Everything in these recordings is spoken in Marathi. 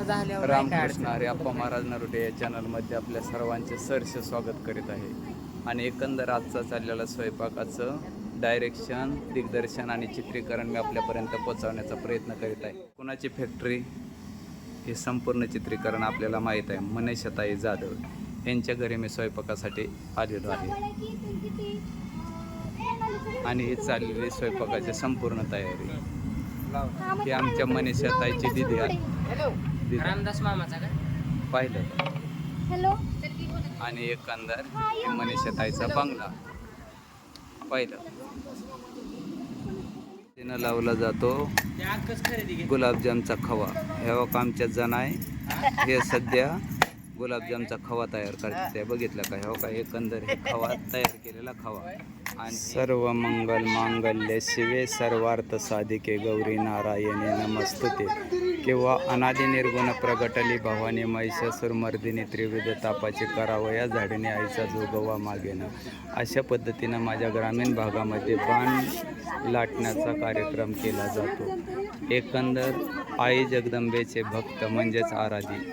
झाल्यावर रामकृष्ण हरी अप्पा महाराज नरोडे या चॅनलमध्ये आपल्या सर्वांचे सहर्ष स्वागत करीत आहे. आणि एकंदर आजचा चाललेला स्वयंपाकाचं डायरेक्शन दिग्दर्शन आणि चित्रीकरण मी आपल्यापर्यंत पोहोचवण्याचा प्रयत्न करीत आहे. कुणाची फॅक्टरी हे संपूर्ण चित्रीकरण आपल्याला माहीत आहे. मनीषाताई जाधव यांच्या घरी मी स्वयंपाकासाठी आलेलो आहे. आणि ही चाललेली स्वयंपाकाची संपूर्ण तयारी. ही आमच्या मनीषाताईची दिदी आहे. दिदी रामदास मामाचा का? पाहिलं. हॅलो. आणि एकंदर मनीषाताईचा बंगला. पाहिलं. तिनं लावला जातो गुलाबजामचा खवा. हे बघा आमच्या जण आहे. हे सध्या गुलाबजामचा खवा तयार करते ते बघितलं का? हे बघा एकंदर हे खवा तयार केलेला खवा. सर्व मंगल मांगल्य शिवे सर्वार्थ साधिके गौरी नारायणी नमस्तुते. किंवा अनादि निर्गुण प्रगटली भवानी महिषासूर मर्दिनी त्रिविध तापाची करावं या झाडीने आईचा जोगवा मागेनं. अशा पद्धतीनं माझ्या ग्रामीण भागामध्ये बाण लाटण्याचा कार्यक्रम केला जातो. एकंदर आई जगदंबेचे भक्त म्हणजेच आराधी.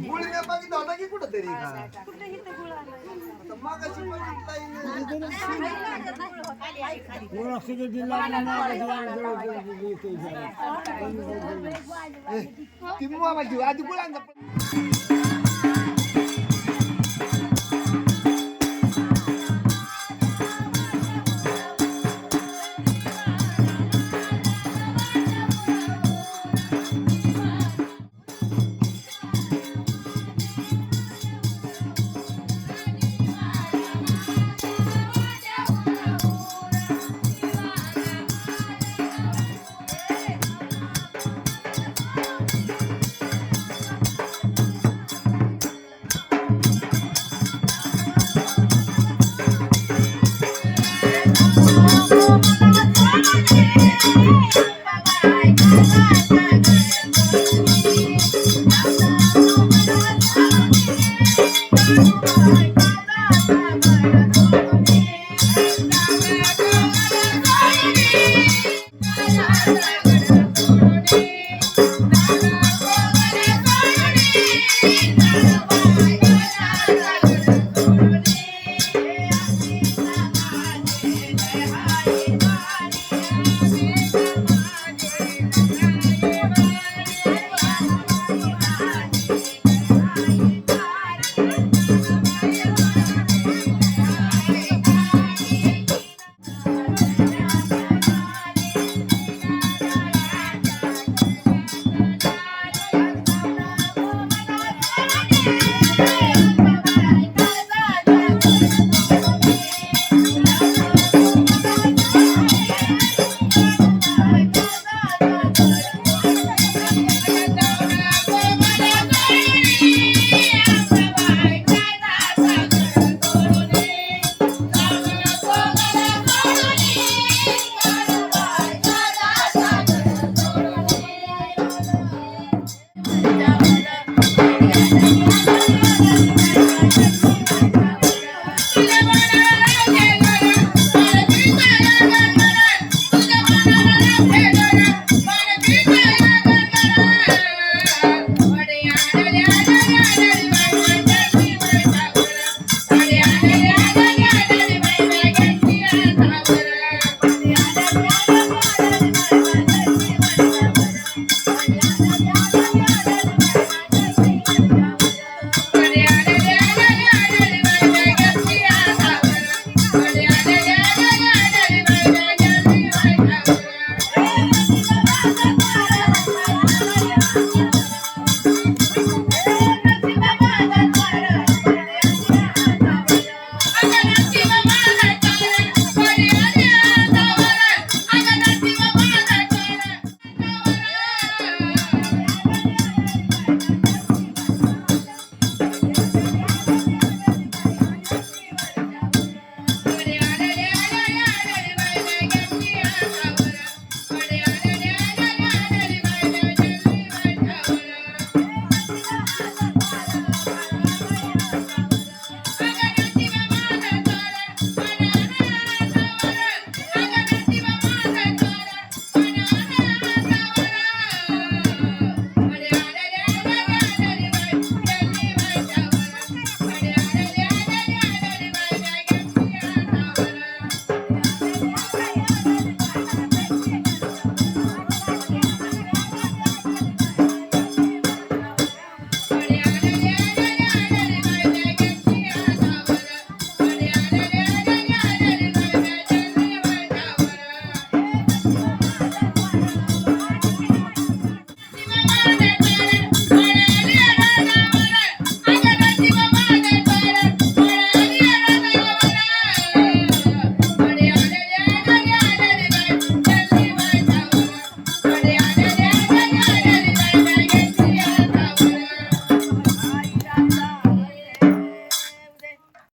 मुलीने बघितलं होता की कुठं तरी ती आधी गुळांचा